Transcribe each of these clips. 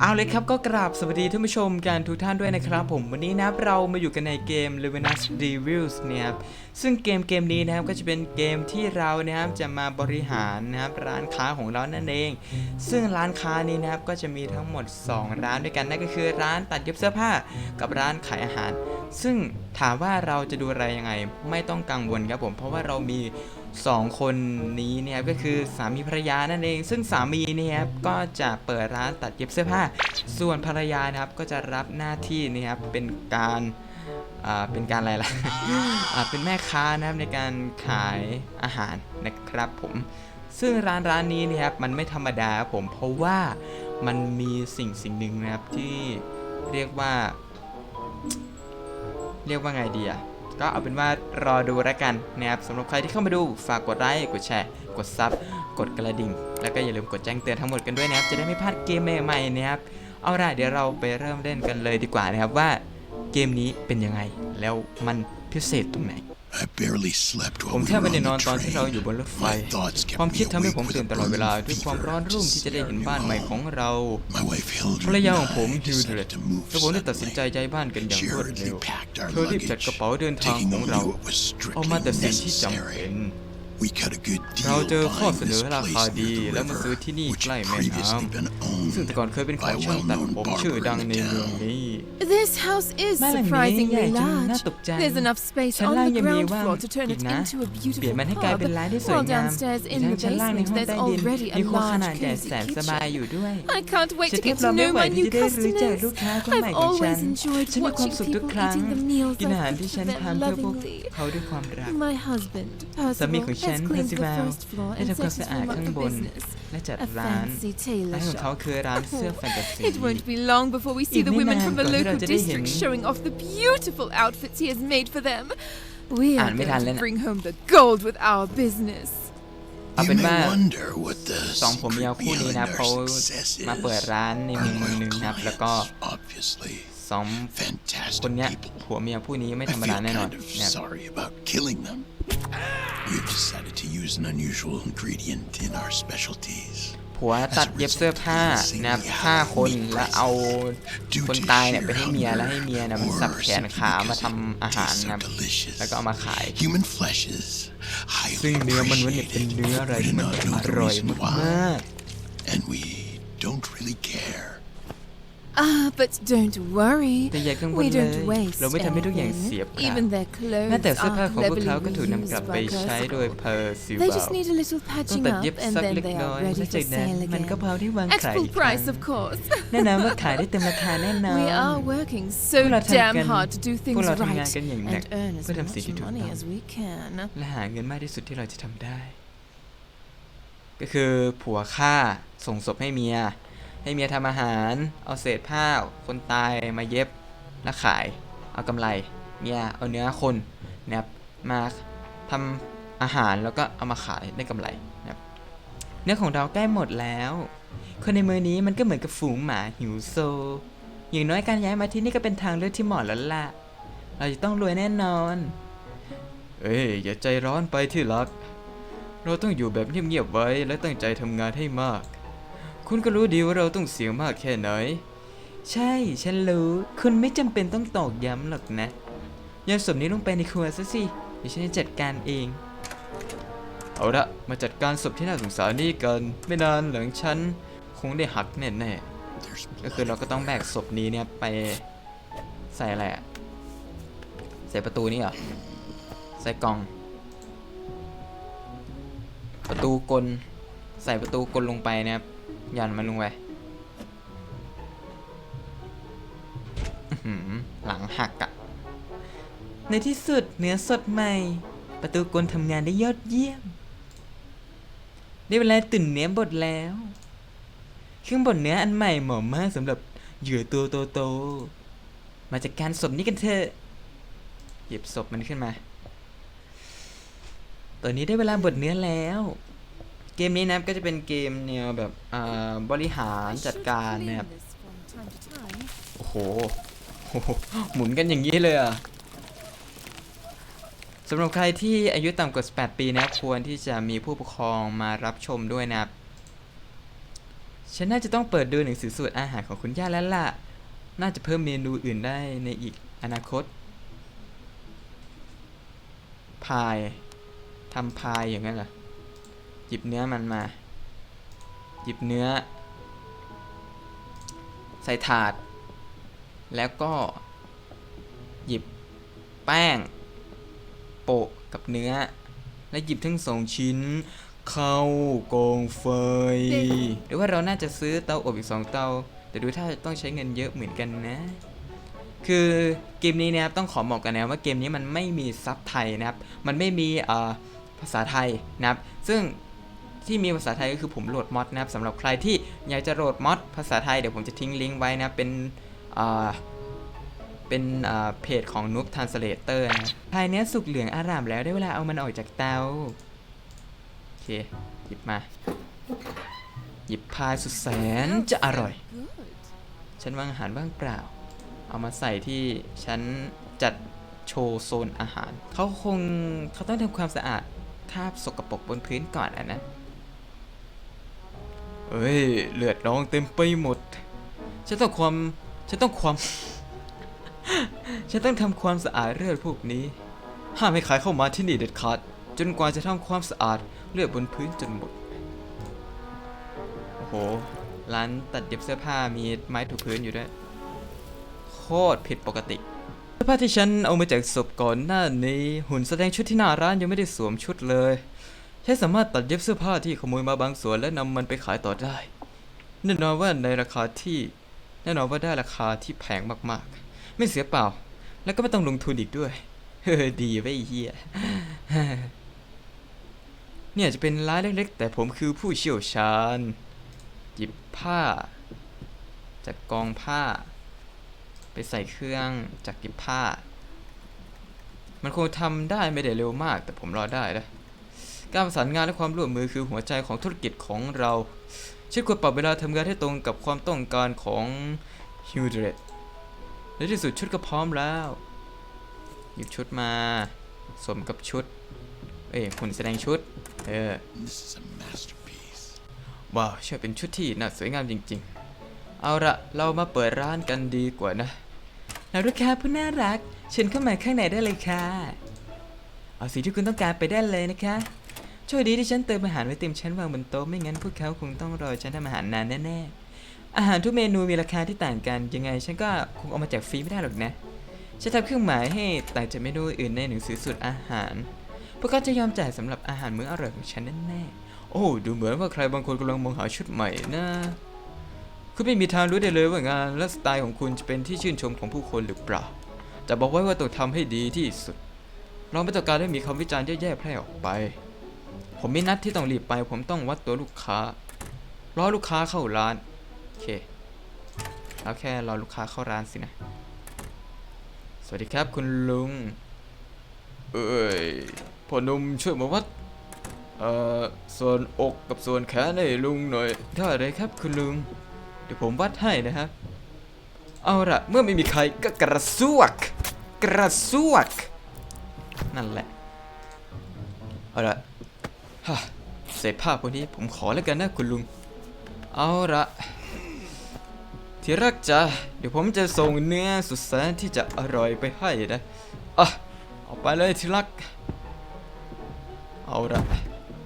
เอาเลยครับก็กราบสวัสดีท่านผู้ชมกันทุกท่านด้วยนะครับ ผมวันนี้นะครับเรามาอยู่กันในเกม l u m i n u s Reviews เนี่ยครับซึ่งเกมเกมนี้นะครับก็จะเป็นเกมที่เรานะครับจะมาบริหารนะครับร้านค้าของเรานั่นเอง ซึ่งร้านค้านี้นะครับก็จะมีทั้งหมด 2 ร้านด้วยกันนั่นก็คือร้านตัดเย็บเสื้อผ้ากับร้านขายอาหาร ซึ่งถามว่าเราจะดูอะไรยังไง ไม่ต้องกังวลครับผมเพราะว่าเรามี สองคนนี้เนี่ยก็คือสามีภรรยานั่นเอง ซึ่งสามีเนี่ยครับก็จะเปิดร้านตัดเย็บเสื้อผ้า ส่วนภรรยานะครับก็จะรับหน้าที่นี่ครับเป็นการอ่าเป็นการอะไรล่ะอ่าเป็นแม่ค้านะครับในการขายอาหารนะครับผม ซึ่งร้านร้านนี้เนี่ยครับมันไม่ธรรมดาครับผมเพราะว่ามันมีสิ่งสิ่งหนึ่งนะครับที่เรียกว่า เรียกว่าไงดีอะ ก็เอาเป็นว่ารอดูแล้วกันนะครับสำหรับใครที่เข้ามาดูฝากกดไลค์กดแชร์ กดซับกดกระดิ่ง แล้วก็อย่าลืมกดแจ้งเตือนทั้งหมดกันด้วยนะครับจะได้ไม่พลาดเกมใหม่ๆนะครับเอาล่ะเดี๋ยวเราไปเริ่มเล่นกันเลยดีกว่านะครับว่าเกมนี้เป็นยังไงแล้วมันพิเศษตรงไหน I barely slept ผ while ม we แทบ were ไม่ on ได้ the นอนตอนที่เรา train. อยู่บนรถไฟ My thoughts kept ความ me คิดทำให้ผม awake ตื่น with ต a ลอดเวลา burning ด้วยความ fever ร้อนรุ่ม just ที่จะได้เห็นบ้านใหม่ของเรา My wife ภรร Hildred ยา and ของผม I ฮิลเดร decided ต to move และผมได้ตัดสินใจ suddenly. ย้ายบ้านกันอย่าง She รวดเร็ hurriedly ว packed our เธอรีบจัด luggage, กระเป๋าเดินทาง taking ของ only เรา what was เอามา strictly แต่สิ่งที่จำเป็น necessary. We cut a good เรา deal เจอข้อ buying เสน this อราคา place ดี near the แล้วมาซื้อ river, ที่นี่ which ใกล้ had แม่น้ previously been ำซึ่ง owned แต่ก่อนเคยเป็นของ by a ช่างตัด well-known ผมชื่อ barber ดัง in ใน the เมือง town. นี้ This house is บ้านหลังนี้ใหญ่ surprisingly จนน่า large. ตกใจ There's enough space ชั้น on ล่าง the ยังมี ground ว่าง floor to turn อี it กนะ into a เปลี่ยน beautiful มันให้กลาย pub. เป็นร้านที่สวย While งาม downstairs อี in กทั้ง the ชั้นล่างใน basement ห้อง there's ใต้ดิน already มี a ครัวข large นาดใหญ่ cozy แสนสบาย kitchen. อยู่ด้วย I can't wait ฉัน to เทียบ get เรา to ไม่ know ไหว my ที่ new จะได้รู้จัก customers. ลูกค้าคนใหม่ I've ของฉัน always enjoyed ฉันมีความ watching สุขทุก people ครั้ง eating the meals กินอาหาร I've ที่ cooked ฉัน for them ทำเพื่อพวก lovingly. เขาด้วยความรัก My husband, สามี Percival, ของ ฉัน has เพอร์ cleaned ซิ the วาล first floor ได้ and ทำความ set สะ us อาด warm up ข้าง the บน business. และจัด A ร้าน fancy ร้าน tailor ของเขา shop. คือร้านเสื้อแฟนตาซี It won't be long before we see the Evening women man from theก่อนที่เรา local จะได้เห็น district showing off the beautiful outfits he has made for them. We อ่า are นไม่ทัน going แล้ว to นะ bring home the gold with our business. เอา You เป็น may ว่า wonder what the สองผมยาว secret คู่นี้นะ behind เขา our success มาเปิด is. ร้านในเมือง Our เมืองห loyal นึ่งนะครับ แล้วก็ clients, obviously, สอง fantastic คนเนี้ย people. ผัวเมียผู้นี้ไม่ I ธรรม feel ดาแน่นอน kind of นะครับ sorry about killing them. We've decided to use an unusual ingredient in our specialties. ผัวตัดเย็บเสื้อผ้านะครับฆ่าคนแล้วเอาคนตายเนี่ยไปให้เมียแล้วให้เมียเนี่ยมันสับแขนขามาทำอาหารนะครับแล้วก็เอามาขาย Human flesh is ซึ่ง highly เนื้อมันเนี่ยเป็น appreciated, เนื้ออะไร but ที่ we มัน do not อ know the ร่อย reason มาก why, and we don't really care. Ah, but don't worry. แต่อย่ากังวล We เลย don't waste เราไม่ทำให้ทุกอย่างเสีย anything. เปล่า Even their แม้แต่ clothes เสื้อผ้า are ของพวก cleverly เขาก็ถูกนำกลับ reused ไป by ใช้โดย Percival. เพอร์ซิล They เบ just need a little ต้อง patching ตัด up เย็บ and สัก then เล็ก they น้อ are ย ready และ for จากนั้น sale มันก็ again. พร้อมที่วาง At ขาย full อีกครั้ง price, of course. แน่นอนว่าขายได้เต็มราคาแน่นอน We are working so พวกเราทำกัน damn hard to do พ things วกเราทำงาน right กันอย่างหนัก and earn as เพื่อทำสิ่ง much ที่ถูก money ต้อง as we can. และหาเงินมากที่สุดที่เราจะทำได้ ก็คือผัวฆ่าส่งศพให้เมีย ให้เมียทำอาหาร เอาเศษผ้าคนตายมาเย็บแล้วขาย เอากำไร เมียเอาเนื้อคนนะครับมาทำอาหารแล้วก็เอามาขายได้กำไรนะครับเนื้อของเราใกล้หมดแล้ว คนในมือนี้มันก็เหมือนกับฝูงหมาหิวโซ อย่างน้อยการย้ายมาที่นี่ก็เป็นทางเลือกที่เหมาะแล้วล่ะ เราจะต้องรวยแน่นอน เอ้ยอย่าใจร้อนไปที่รัก เราต้องอยู่แบบเงียบๆไว้และตั้งใจทำงานให้มาก คุณก็รู้ดีว่าเราต้องเสียงมากแค่ไหน ใช่ ฉันรู้ คุณไม่จำเป็นต้องตอกย้ำหรอกนะโยนศพนี้ลงไปในครัวซะสิเดี๋ยวฉันจะจัดการเอง เอาละมาจัดการศพที่น่าสงสารนี่กันไม่นานหลังฉันคงได้หักแน่ There's ๆก็คือเราก็ต้องแบกศพนี้เนี่ยไปใส่อะไรอะใส่ประตูนี่เหรอใส่กล่อง ประตูกล ใส่ประตูกลลงไปนะครับ ยันมันลงไปอื้อหือหลังหักอะในที่สุดเนื้อสดใหม่ ประตูกลทำงานได้ยอดเยี่ยม ได้เวลาตื่นเนื้อบดแล้ว เครื่องบดเนื้ออันใหม่เหมาะมากสำหรับเหยื่อตัวโตๆมาจากการศพนี้กันเถอะหยิบศพมันขึ้นมา ตอนนี้ได้เวลาบดเนื้อแล้ว เกมนี้นะครับก็จะเป็นเกมแนวแบบอ่าบริหารจัดการนะครับโอ้โหหมุนกันอย่างนี้เลยอะสำหรับใครที่อายุต่ำกว่า 18 ปีนะครับควรที่จะมีผู้ปกครองมารับชมด้วยนะครับ ฉันน่าจะต้องเปิดดูหนังสือสูตรอาหารของคุณย่าแล้วล่ะ น่าจะเพิ่มเมนูอื่นได้ในอีกอนาคต พาย ทำพายอย่างนั้นเหรอ หยิบเนื้อมันมา หยิบเนื้อ ใส่ถาด แล้วก็ หยิบแป้ง โปะกับเนื้อ และหยิบทั้งสองชิ้น เข้ากองไฟหรือว่าเราน่าจะซื้อเตาอบอีกสองเตา แต่ดูถ้าจะต้องใช้เงินเยอะเหมือนกันนะ คือเกมนี้นะครับต้องขอบอกกันนะว่าเกมนี้มันไม่มีซับไทยนะครับ มันไม่มีภาษาไทยนะครับ ซึ่ง ที่มีภาษาไทยก็คือผมโหลดมอดนะครับสำหรับใครที่อยากจะโหลดมอดภาษาไทยเดี๋ยวผมจะทิ้งลิงก์ไว้นะเป็นเป็นเพจของ Noob Translator นะภายเนี้ยสุกเหลืองอารามแล้วได้เวลาเอามันออกจากเตาโอเคหยิบมา หยิบพายสุดแสนจะอร่อย ฉันวางอาหารว่างเปล่า เอามาใส่ที่ฉันจัดโชว์โซนอาหาร เขาคงเขาต้องทำความสะอาดคราบสกปรกบนพื้นก่อนอะนะ เอ้ยเลือดนองเต็มไปหมด ฉันต้องความ ฉันต้องความ ฉันต้องทำความสะอาดเลือดพวกนี้ ห้ามให้ใครเข้ามาที่นี่เด็ดขาด จนกว่าจะทำความสะอาดเลือดบนพื้นจนหมด โอ้โห ร้านตัดเย็บเสื้อผ้ามีไม้ถูพื้นอยู่ด้วย โคตรผิดปกติเสื้อผ้าที่ฉันเอามาจากศพก่อนหน้านี้ หุ่นแสดงชุดที่หน้าร้านยังไม่ได้สวมชุดเลย ฉันสามารถตัดเย็บเสื้อผ้าที่ขโมยมาบางส่วนและนำมันไปขายต่อได้ แน่นอนว่าในราคาที่แน่นอนว่าได้ราคาที่แพงมากๆ ไม่เสียเปล่า แล้วก็ไม่ต้องลงทุนอีกด้วย เฮ้อดีไว้ยเฮียเนี่ยจะเป็นร้านเล็กๆ แต่ผมคือผู้เชี่ยวชาญ หยิบผ้า จากกองผ้า ไปใส่เครื่องจากหยิบผ้า มันคงทำได้ไม่ได้เร็วมาก แต่ผมรอได้นะ การประสานงานและความร่วมมือคือหัวใจของธุรกิจของเราฉันควรปรับเวลาทำงานให้ตรงกับความต้องการของฮิวเดรตในที่สุดชุดก็พร้อมแล้วหยิบชุดมาสวมกับชุด เอ้ยหุ่นแสดงชุด เออ This is a masterpiece. ว้าวช่างเป็นชุดที่น่าสวยงามจริง ๆ เอาละเรามาเปิดร้านกันดีกว่านะแล้วลูกค้าผู้น่ารัก เชิญเข้ามาข้างในได้เลยค่ะ เอาสีที่คุณต้องการไปได้เลยนะคะ โชคดีที่ฉันเติมอาหารไว้เต็มชั้นวางบนโต๊ะไม่งั้นพวกเขาคงต้องรอฉันทำอาหารนานแน่ๆ อาหารทุกเมนูมีราคาที่ต่างกันยังไง ฉันก็คงเอามาแจกฟรีไม่ได้หรอกนะฉันทำเครื่องหมายให้ต่างจากเมนูอื่นในหนังสือสูตรอาหาร พวกเขาจะยอมจ่ายสำหรับอาหารมื้ออร่อยของฉันแน่ๆ โอ้ดูเหมือนว่าใครบางคนกำลังมองหาชุดใหม่นะคุณไม่มีทางรู้ได้เลยว่างานและสไตล์ของคุณจะเป็นที่ชื่นชมของผู้คนหรือเปล่าจะบอกไว้ว่าต้องทำให้ดีที่สุด เราไม่ต้องการให้มีคำวิจารณ์แย่ๆแพร่ออกไป ผมมีนัดที่ต้องรีบไป ผมต้องวัดตัวลูกค้ารอลูกค้าเข้าร้าน โอเค แล้วแค่รอลูกค้าเข้าร้านสินะ สวัสดีครับคุณลุง เอ้ยพ่อนุ่มช่วยมาวัด เอ่อ ส่วนอกกับส่วนแขนให้ลุงหน่อยได้เลยครับคุณลุง เดี๋ยวผมวัดให้นะครับ เอาละเมื่อไม่มีใครก็กระซวก กระซวก นั่นแหละ เอาละ เศษผ้าพวกนี้ผมขอแล้วกันนะคุณลุง เอาละที่รักจ้ะเดี๋ยวผมจะส่งเนื้อสุดแสนที่จะอร่อยไปให้นะอะเอาไปเลยที่รัก เอาละ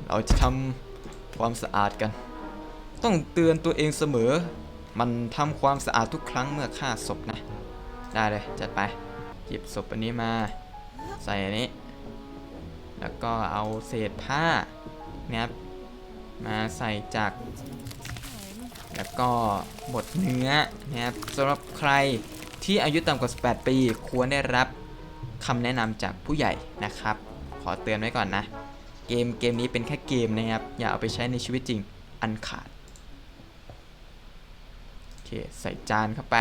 เราจะทำความสะอาดกัน ต้องเตือนตัวเองเสมอ มันทำความสะอาดทุกครั้งเมื่อฆ่าศพนะ ได้เลยจัดไปหยิบศพอันนี้มา ใส่อันนี้ แล้วก็เอาเศษผ้า นี่ยครับมาใส่จาก แล้วก็บดเนื้อนะครับสำหรับใครที่อายุต่ำกว่า 18 ปี ควรได้รับคำแนะนำจากผู้ใหญ่นะครับ ขอเตือนไว้ก่อนนะ เกมเกมนี้เป็นแค่เกมนะครับ อย่าเอาไปใช้ในชีวิตจริงอันขาดโอเคใส่จานเข้าไป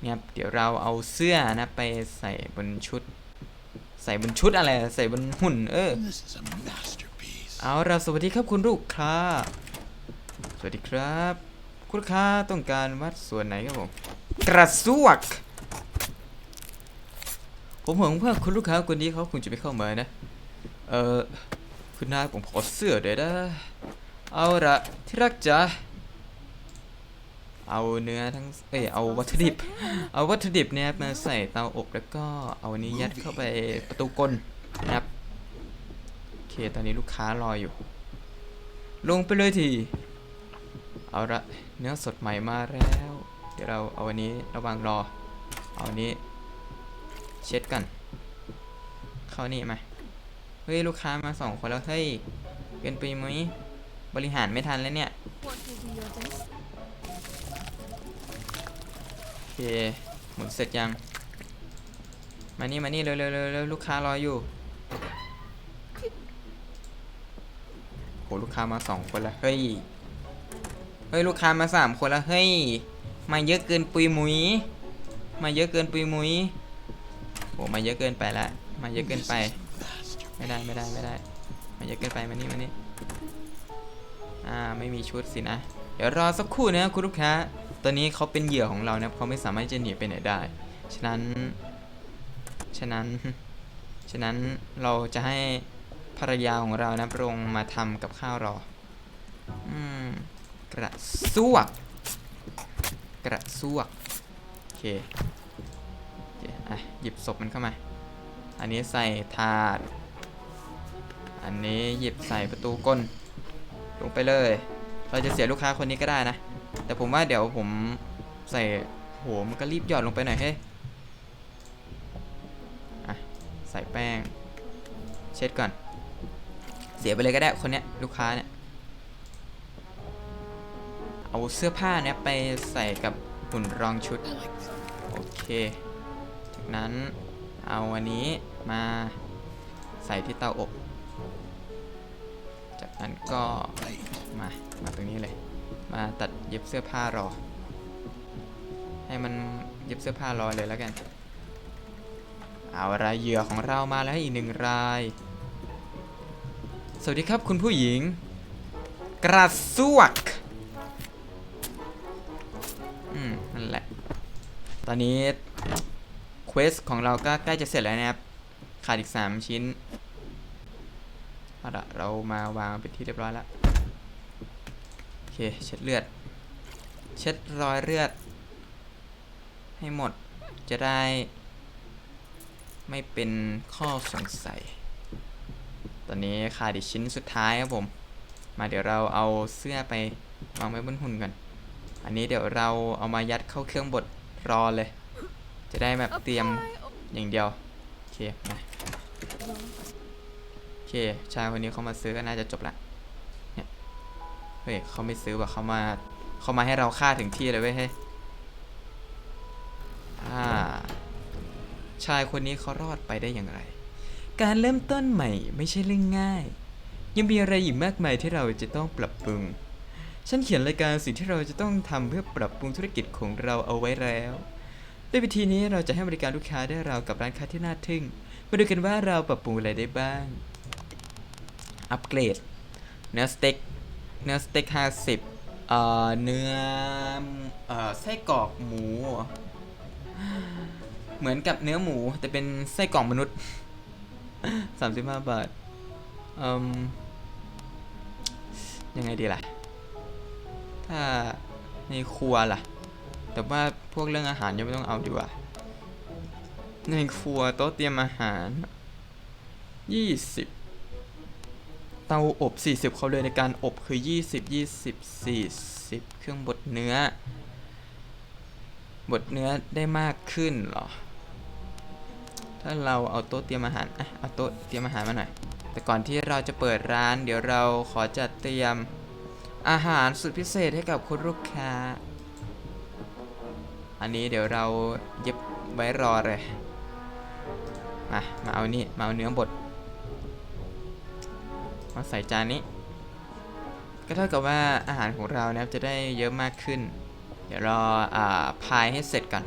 เนี่ยเดี๋ยวเราเอาเสื้อนะไปใส่บนชุด ใส่บนชุดอะไรใส่บนหุ่นเออ เอาละสวัสดีครับคุณลูกค้า สวัสดีครับ คุณลูกค้าต้องการวัดส่วนไหนครับผม กระซวก ผมหวังว่าคุณลูกค้าคนนี้เขาคงจะไม่เข้ามานะ เออคุณนายผมขอเสื้อเดี๋ยวนะเอาละที่รักจ๋าเอาเนื้อทั้ง เอ้ย เอาวัตถุดิบ เอาวัตถุดิบเนี่ยมาใส่เตาอบแล้วก็เอาอันนี้ยัดเข้าไปประตูกลนะครับ เค ตอนนี้ลูกค้ารออยู่ ลงไปเลยที เอาละเนื้อสดใหม่มาแล้ว เดี๋ยวเราเอาอันนี้ระว่างรอ เอาอันนี้ เช็ดกัน เข้านี่มา เฮ้ย ลูกค้ามาสองคนแล้ว เฮ้ย เกินไปไหมบริหารไม่ทันแล้วเนี่ย โอเค หมุนเสร็จยัง มานี่มานี่เร็วเร็วเร็วเร็วลูกค้ารออยู่ โห ลูกค้ามาสองคนแล้วเฮ้ยเฮ้ยลูกค้ามาสามคนแล้วเฮ้ยมาเยอะเกินปุยมุยมาเยอะเกินปุยมุยโหมาเยอะเกินไปละมาเยอะเกินไป ไม่ได้ไม่ได้ไม่ได้มันเยอะเกินไปมานี่มานี่อ่าไม่มีชุดสินะ เดี๋ยวรอสักครู่นะคุณลูกค้าตอนนี้เขาเป็นเหยื่อของเรานะเขาไม่สามารถจะหนีไปไหนได้ ฉะนั้น ฉะนั้น ฉะนั้นเราจะให้ ภรรยาของเรานะลงมาทำกับข้าวรอ อืม กระซวก กระซวก โอเคโอเคอะหยิบศพมันเข้ามา อันนี้ใส่ถาด อันนี้หยิบใส่ประตูก้น ลงไปเลย เราจะเสียลูกค้าคนนี้ก็ได้นะ แต่ผมว่าเดี๋ยวผมใส่โหมันก็รีบหยอดลงไปหน่อยเฮ้ยอะใส่แป้ง เช็ดก่อน เสียไปเลยก็ได้คนเนี้ยลูกค้าเนี่ยเอาเสื้อผ้าเนี่ยไปใส่กับหุ่นรองชุดโอเค จากนั้นเอาอันนี้มาใส่ที่เตาอบ จากนั้นก็มา มาตรงนี้เลย มาตัดเย็บเสื้อผ้ารอ ให้มันเย็บเสื้อผ้ารอเลยแล้วกัน เอารายเหยื่อของเรามาแล้วอีกหนึ่งราย สวัสดีครับคุณผู้หญิง กระซวก อืม นั่นแหละ ตอนนี้เควสของเราก็ใกล้จะเสร็จแล้วนะครับ ขาดอีก 3 ชิ้นเอาละเรามาวางเป็นที่เรียบร้อยแล้ว โอเค เช็ดเลือด เช็ดรอยเลือด ให้หมดจะได้ไม่เป็นข้อสงสัย ตอนนี้ขาดอีกชิ้นสุดท้ายครับผม มาเดี๋ยวเราเอาเสื้อไปวางไว้บนหุ่นกันอันนี้เดี๋ยวเราเอามายัดเข้าเครื่องบดรอเลย จะได้แบบเตรียมอย่างเดียว โอเคมาโอเค ชายคนนี้เขามาซื้อก็น่าจะจบละ เนี่ย เฮ้ยเขาไม่ซื้อว่ะเขามาเขามาให้เราฆ่าถึงที่เลยเว้ยเฮ้ยอ่าชายคนนี้เขารอดไปได้อย่างไร การเริ่มต้นใหม่ไม่ใช่เรื่องง่าย ยังมีอะไรอีกมากมายที่เราจะต้องปรับปรุง ฉันเขียนรายการสิ่งที่เราจะต้องทำเพื่อปรับปรุงธุรกิจของเราเอาไว้แล้ว ด้วยวิธีนี้เราจะให้บริการลูกค้าได้ราวกับร้านค้าที่น่าทึ่ง มาดูกันว่าเราปรับปรุงอะไรได้บ้าง อัปเกรด เนื้อสเต็ก เนื้อสเต็กห้าสิบเอ่อเนื้อเอ่อไส้กรอกหมู เหมือนกับเนื้อหมูแต่เป็นไส้กรอกมนุษย์ 35บห้าทอืมยังไงดีล่ะ ถ้าในครัวล่ะ แต่ว่าพวกเรื่องอาหารยังไม่ต้องเอาดีกว่า ในครัวโต๊ะเตรียมอาหาร20เตาอบ 40เขาเลยในการอบคือ 20 20 40 เครื่องบดเนื้อ บดเนื้อได้มากขึ้นเหรอ ถ้าเราเอาโต๊ะเตรียมอาหารอะเอาโต๊ะเตรียมอาหารมาหน่อย แต่ก่อนที่เราจะเปิดร้าน เดี๋ยวเราขอจัดเตรียมอาหารสุดพิเศษให้กับคุณลูกค้า อันนี้เดี๋ยวเราเย็บไว้รอเลย มา มาเอานี่ มาเอาเนื้อบด มาใส่จานนี้ ก็เท่ากับว่าอาหารของเรานะครับจะได้เยอะมากขึ้น เดี๋ยวรออ่าพายให้เสร็จก่อน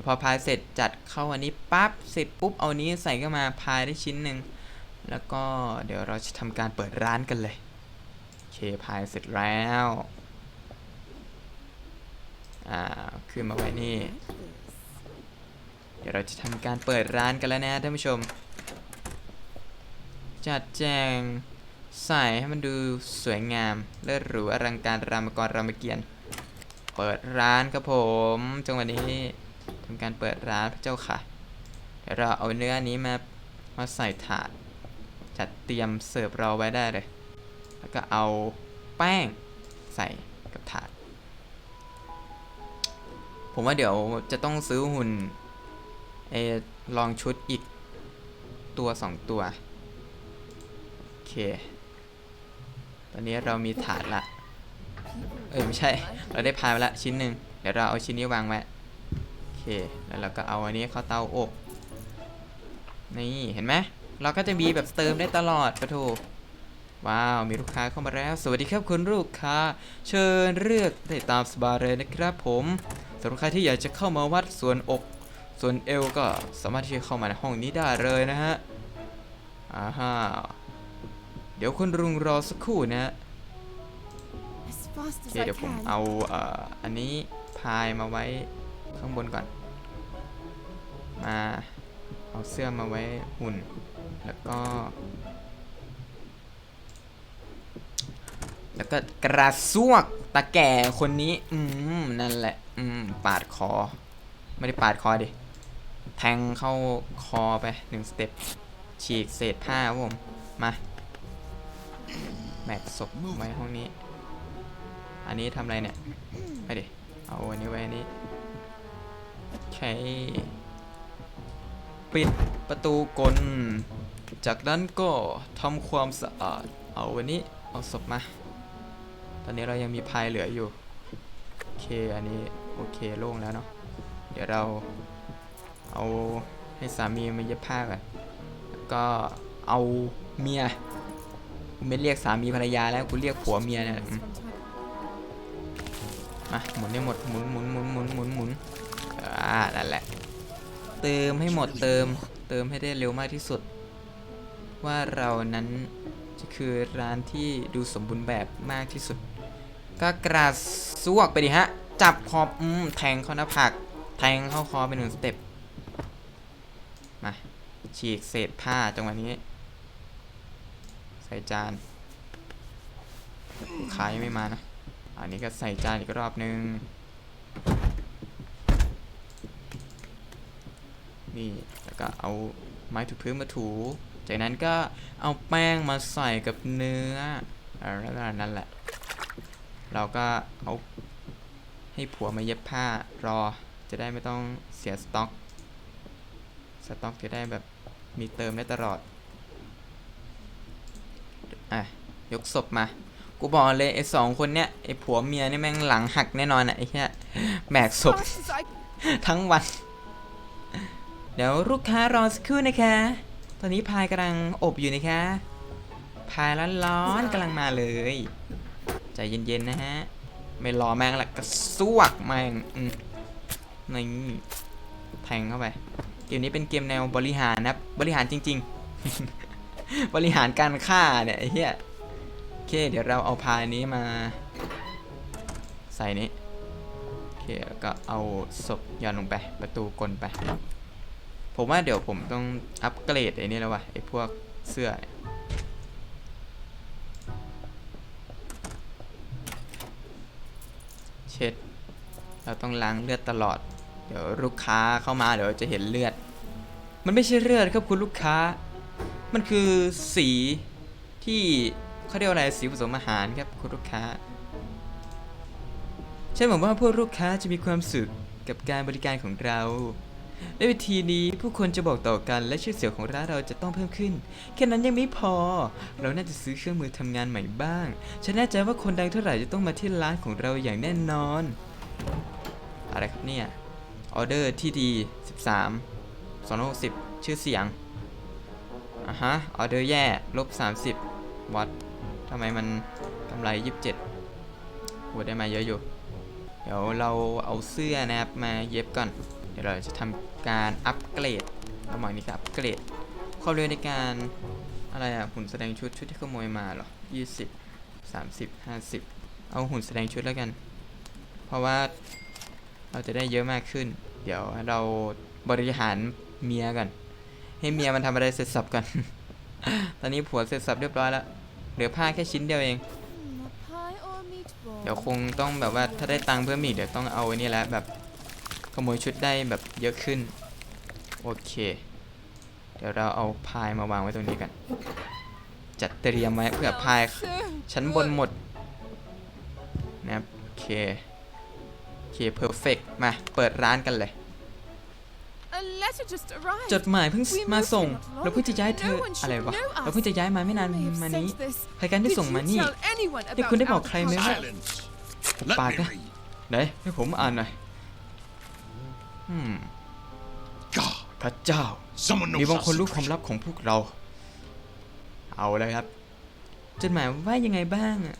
ดี๋ยวพอพายเสร็จจัดเข้าอันนี้ปั๊บเสร็จปุ๊บเอานี้ใส่เข้ามาพายได้ชิ้นหนึ่งแล้วก็เดี๋ยวเราจะทำการเปิดร้านกันเลยโอเคพายเสร็จแล้วอ่าขึ้นมาไว้นี่ เดี๋ยวเราจะทำการเปิดร้านกันแล้วนะท่านผู้ชม จัดแจงใส่ให้มันดูสวยงามเลิศหรูอลังการรามกรรามเกียรติ์เปิดร้านครับผมจังหวะนี้ ทำการเปิดร้านพระเจ้าค่ะ เดี๋ยวเราเอาเนื้อนี้มามาใส่ถาด จัดเตรียมเสิร์ฟเราไว้ได้เลย แล้วก็เอาแป้งใส่กับถาด ผมว่าเดี๋ยวจะต้องซื้อหุ่นเออลองชุดอีกตัวสองตัว โอเค ตอนนี้เรามีถาดละ เออไม่ใช่ เราได้พายมาละชิ้นหนึ่ง เดี๋ยวเราเอาชิ้นนี้วางไว้ แล้วเราก็เอาอันนี้เข้าเตาอบ นี่เห็นไหมเราก็จะมีแบบเติมได้ตลอดปะโถว้าว มีลูกค้าเข้ามาแล้ว สวัสดีครับคุณลูกค้า เชิญเลือกได้ตามสบายเลยนะครับผมสำหรับใครที่อยากจะเข้ามาวัดส่วนอก ส่วนเอวก็สามารถที่จะเข้ามาในห้องนี้ได้เลยนะฮะอ่าฮะเดี๋ยวคุณรุงรอสักครู่นะฮะ As fast โอ as เค I เดี๋ยวผม can. เอาเอ่ออันนี้พายมาไว้ข้างบนก่อน มาเอาเสื้อมาไว้หุ่น แล้วก็ แล้วก็กระซวกตาแก่คนนี้ อืม นั่นแหละ อืม ปาดคอ ไม่ได้ปาดคอดิ แทงเข้าคอไปหนึ่งสเต็ป ฉีกเศษผ้าครับผม มาแบกศพไว้ห้องนี้ อันนี้ทำอะไรเนี่ยไปดิ เอาอันนี้ไว้อันนี้ โอเค ปิดประตูกล จากนั้นก็ทำความสะอาด เอาวันนี้เอาศพมา ตอนนี้เรายังมีพายเหลืออยู่ โอเค อันนี้โอเคโล่งแล้วเนาะ เดี๋ยวเราเอาให้สามีมาเย็บผ้าก่อนก็เอาเมีย กูไม่เรียกสามีภรรยาแล้ว กูเรียกผัวเมียเนี่ยมมาหมุนให้หมด หมุนหมุนหมุนหมุนหมุนหมุนอ่า นั่นแหละ เติมให้หมดเติม เติมให้ได้เร็วมากที่สุด ว่าเรานั้นจะคือร้านที่ดูสมบูรณ์แบบมากที่สุด ก็กระซวกไปดิฮะ จับคออืมแทงเข้าหน้าผากแทงเข้าคอไปหนึ่งสเต็ปมาฉีกเศษผ้าจังหวะนี้ ใส่จานลูกค้ายไม่มานะ อันนี้ก็ใส่จานอีกรอบนึง นี่แล้วก็เอาไม้ถูพื้นมาถู จากนั้นก็เอาแป้งมาใส่กับเนื้ออ่าแล้วก็นั่นแหละ เราก็เอาให้ผัวมาเย็บผ้ารอจะได้ไม่ต้องเสียสต็อก สต็อกจะได้แบบมีเติมได้ตลอด อะ ยกศพมา กูบอกเลยไอ้สองคนเนี้ยไอ้ผัวเมียนี่แม่งหลังหักแน่นอนอะไอ้เหี้ยแบกศพ Fast as I ทั้งวันเดี๋ยวลูกค้ารอสักครู่นะคะ ตอนนี้พายกำลังอบอยู่นะคะ พายร้อนๆกำลังมาเลย ใจเย็นๆนะฮะ ไม่รอแม่งละกระซวกแม่งอืมนี่แทงเข้าไป เกมนี้เป็นเกมแนวบริหารนะบริหารจริง ๆ บริหารการฆ่าเนี่ยเหี้ยโอเค เดี๋ยวเราเอาพายนี้มา ใส่นี้โอเคแล้วก็เอาศพย่อนลงไป ประตูกลไป ผมว่าเดี๋ยวผมต้องอัปเกรดไอ้นี่แล้ววะไอ้พวกเสื้อ เช็ด เราต้องล้างเลือดตลอด เดี๋ยวลูกค้าเข้ามาเดี๋ยวจะเห็นเลือด มันไม่ใช่เลือดครับคุณลูกค้า มันคือสีที่เขาเรียกว่าอะไรสีผสมอาหารครับคุณลูกค้าฉันหวังว่าพวกลูกค้าจะมีความสุขกับการบริการของเรา ในวิธีนี้ผู้คนจะบอกต่อกันและชื่อเสียงของร้านเราจะต้องเพิ่มขึ้น แค่นั้นยังไม่พอ เราน่าจะซื้อเครื่องมือทำงานใหม่บ้าง ฉันแน่ใจว่าคนดังเท่าไหร่จะต้องมาที่ร้านของเราอย่างแน่นอน อะไรครับเนี่ย ออเดอร์ที่ดี 13 260 ชื่อเสียงอะฮะ ออเดอร์แย่ลบ 30 วัดทำไมมันกำไร 27หัวได้มาเยอะอยู่ เดี๋ยวเราเอาเสื้อนะครับมาเย็บก่อน ดี๋ยวเราจะทำการอัปเกรดระหว่างนี้ก็อัปเกรดความเร็วในการอะไรอะหุ่นแสดงชุดชุดที่ขโมยมาหรอ20 30 50เอาหุ่นแสดงชุดแล้วกัน เพราะว่าเราจะได้เยอะมากขึ้น เดี๋ยวเราบริหารเมียกัน ให้เมียมันทำอะไรเสร็จสับกัน ตอนนี้ผัวเสร็จสับเรียบร้อยแล้ว เหลือผ้าแค่ชิ้นเดียวเอง เดี๋ยวคงต้องแบบว่าถ้าได้ตังค์เพิ่มอีกเดี๋ยวต้องเอาไอ้นี่แหละแบบ ขโมยชุดได้แบบเยอะขึ้น โอเค เดี๋ยวเราเอาพายมาวางไว้ตรงนี้กัน จัดเตรียมไว้เพื่อพาย So ชั้นบน good. หมดนะครับโอเคโอเคเพอร์เฟกมาเปิดร้านกันเลย A letter just arrived. จดหมายเพิ่ง We มา moved ส่ง here not long เราเพิ่งจะย้ายเธอ ago. No one should อะไรวะ know us. เราเพิ่งจะย้ายมาไม่นาน May have มา sent นี้ this. ใครกันที่ Did ส่ง you มานี่ tell anyone นี่คุณได้ about บอกใครไหม our ว่า Silence. Let Let me me read. read. ไหนให้ผมอ่านหน่อยอืม God, พระเจ้า someone มี knows บาง our คนรู้ความ secret. ลับของพวกเรา เอาเลยครับ จดหมายว่ายังไงบ้างอะ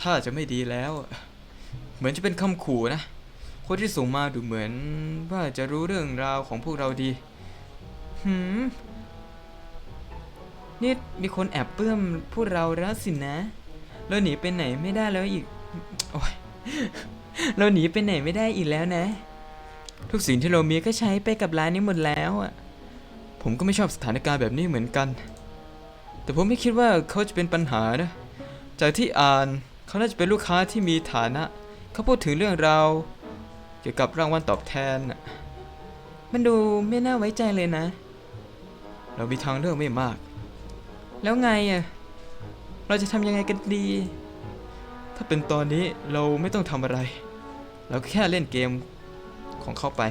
ถ้าจะไม่ดีแล้วอะเหมือนจะเป็นคำขู่นะ คนที่ส่งมาดูเหมือนว่าจะรู้เรื่องราวของพวกเราดีหืมนี่มีคนแอบเปื้มพวกเราแล้วสินะ เราหนีไปไหนไม่ได้แล้วอีก โอ้ยเราหนีไปไหนไม่ได้อีกแล้วนะ ทุกสิ่งที่เรามีก็ใช้ไปกับร้านนี้หมดแล้วอะ ผมก็ไม่ชอบสถานการณ์แบบนี้เหมือนกัน แต่ผมไม่คิดว่าเขาจะเป็นปัญหานะ จากที่อ่านเขาน่าจะเป็นลูกค้าที่มีฐานะ เขาพูดถึงเรื่องราวเกี่ยวกับรางวัลตอบแทนน่ะมันดูไม่น่าไว้ใจเลยนะ เรามีทางเลือกไม่มาก แล้วไงอะ เราจะทำยังไงกันดี ถ้าเป็นตอนนี้เราไม่ต้องทำอะไร เราแค่เล่นเกม ของเขาไป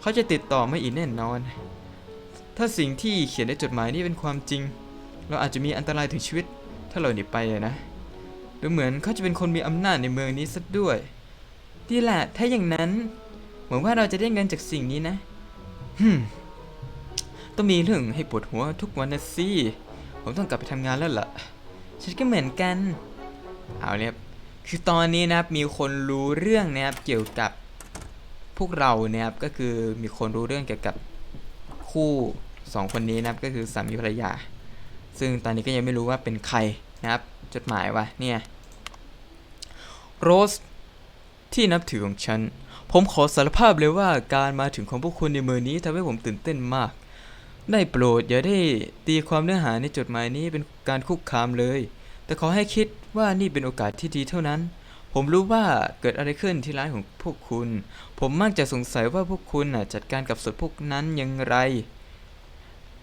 เขาจะติดต่อมาอีกแน่นอน ถ้าสิ่งที่เขียนในจดหมายนี้เป็นความจริง เราอาจจะมีอันตรายถึงชีวิต ถ้าเราหนีไปนะ ดูเหมือนเขาจะเป็นคนมีอำนาจในเมืองนี้ซะด้วย ดีแหละ ถ้าอย่างนั้น เหมือนว่าเราจะได้เงินจากสิ่งนี้นะฮึมต้องมีเรื่องให้ปวดหัวทุกวันนะสิ ผมต้องกลับไปทำงานแล้วล่ะ ฉันก็เหมือนกัน เอาเนี่ยคือตอนนี้นะครับมีคนรู้เรื่องนะครับเกี่ยวกับ พวกเราเนี่ยครับก็คือมีคนรู้เรื่องเกี่ยวกับคู่สองคนนี้นะครับก็คือสามีภรรยา ซึ่งตอนนี้ก็ยังไม่รู้ว่าเป็นใครนะครับ จดหมายวะเนี่ยโรสที่นับถือของฉัน ผมขอสารภาพเลยว่าการมาถึงของพวกคุณในมือนี้ทำให้ผมตื่นเต้นมาก ได้โปรดอย่าได้ตีความเนื้อหาในจดหมายนี้เป็นการคุกคามเลย แต่ขอให้คิดว่านี่เป็นโอกาสที่ดีเท่านั้น ผมรู้ว่าเกิดอะไรขึ้นที่ร้านของพวกคุณ ผมมักจะสงสัยว่าพวกคุณน่ะจัดการกับศพพวกนั้นอย่างไร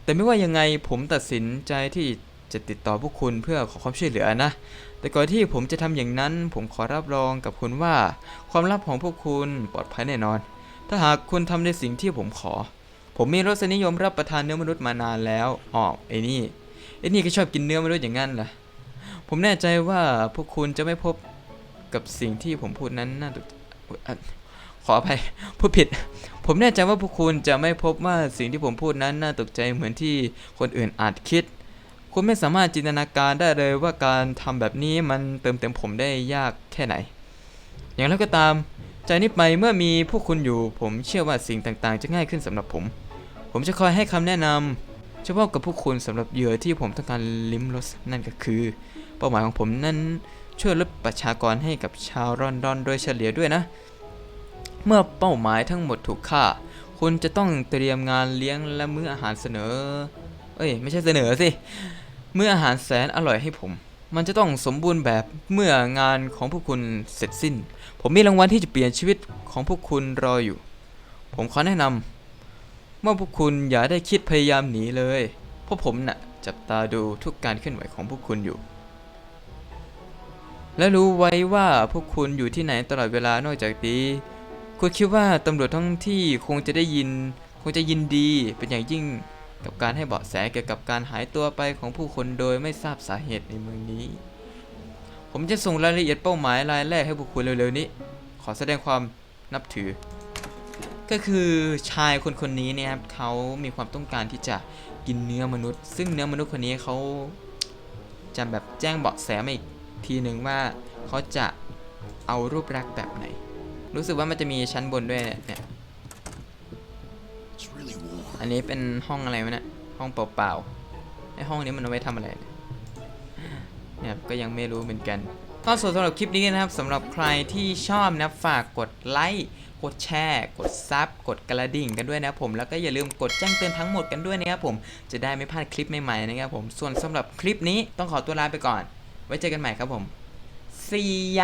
แต่ไม่ว่ายังไงผมตัดสินใจที่จะติดต่อพวกคุณเพื่อขอความช่วยเหลือนะ แต่ก่อนที่ผมจะทำอย่างนั้น ผมขอรับรองกับคุณว่า ความลับของพวกคุณปลอดภัยแน่นอน ถ้าหากคุณทำในสิ่งที่ผมขอ ผมมีรสนิยมรับประทานเนื้อมนุษย์มานานแล้วอ๋อไอ้นี่ไอ้นี่ก็ชอบกินเนื้อมนุษย์อย่างนั้นเหรอผมแน่ใจว่าพวกคุณจะไม่พบกับสิ่งที่ผมพูดนั้นน่าตก ขออภัยพูดผิด ผมแน่ใจว่าพวกคุณจะไม่พบว่าสิ่งที่ผมพูดนั้นน่าตกใจเหมือนที่คนอื่นอาจคิด คุณไม่สามารถจินตนาการได้เลยว่าการทำแบบนี้มันเติมเต็มผมได้ยากแค่ไหน อย่างไรก็ตามจากนี้ไปเมื่อมีพวกคุณอยู่ ผมเชื่อว่าสิ่งต่างๆ จะง่ายขึ้นสำหรับผม ผมจะคอยให้คำแนะนำเฉพาะกับพวกคุณสำหรับเหยื่อที่ผมต้องการลิ้มรสนั่นก็คือ เป้าหมายของผมนั้นช่วยลดประชากรให้กับชาวรอนดอนโดยเฉลี่ยด้วยนะ เมื่อเป้าหมายทั้งหมดถูกฆ่า คุณจะต้องเตรียมงานเลี้ยงและมื้ออาหารเสนอ เอ้ย ไม่ใช่เสนอสิมื้ออาหารแสนอร่อยให้ผม มันจะต้องสมบูรณ์แบบเมื่องานของพวกคุณเสร็จสิ้น ผมมีรางวัลที่จะเปลี่ยนชีวิตของพวกคุณรออยู่ ผมขอแนะนำว่าพวกคุณอย่าได้คิดพยายามหนีเลยเพราะผมน่ะจับตาดูทุกการเคลื่อนไหวของพวกคุณอยู่ และรู้ไว้ว่าพวกคุณอยู่ที่ไหนตลอดเวลานอกจากนี้ คุณคิดว่าตำรวจท้องที่คงจะได้ยิน คงจะยินดีเป็นอย่างยิ่งกับการให้เบาะแสเกี่ยวกับการหายตัวไปของผู้คนโดยไม่ทราบสาเหตุในเมืองนี้ ผมจะส่งรายละเอียดเป้าหมายรายแรกให้พวกคุณเร็วๆนี้ ขอแสดงความนับถือ ก็คือชายคนคนนี้เนี่ยครับเขามีความต้องการที่จะกินเนื้อมนุษย์ ซึ่งเนื้อมนุษย์คนนี้เขาจะแบบแจ้งเบาะแสมาอีกทีหนึ่งว่าเขาจะเอารูปลักษณ์แบบไหน รู้สึกว่ามันจะมีชั้นบนด้วยเนี่ยเนี่ย It's really warm. อันนี้เป็นห้องอะไรวะเนี่ย ห้องเปล่าๆไอห้องนี้มันเอาไว้ทำอะไรเนี่ยเนี่ยครับก็ยังไม่รู้เหมือนกันก็ส่วนสำหรับคลิปนี้นะครับสำหรับใครที่ชอบนะฝากกดไลค์กดแชร์ กดซับกดกระดิ่งกันด้วยนะครับผมแล้วก็อย่าลืมกดแจ้งเตือนทั้งหมดกันด้วยนะครับผมจะได้ไม่พลาดคลิปใหม่ๆนะครับผมส่วนสำหรับคลิปนี้ต้องขอตัวลาไปก่อน ไว้เจอกันใหม่ครับผมสเสีย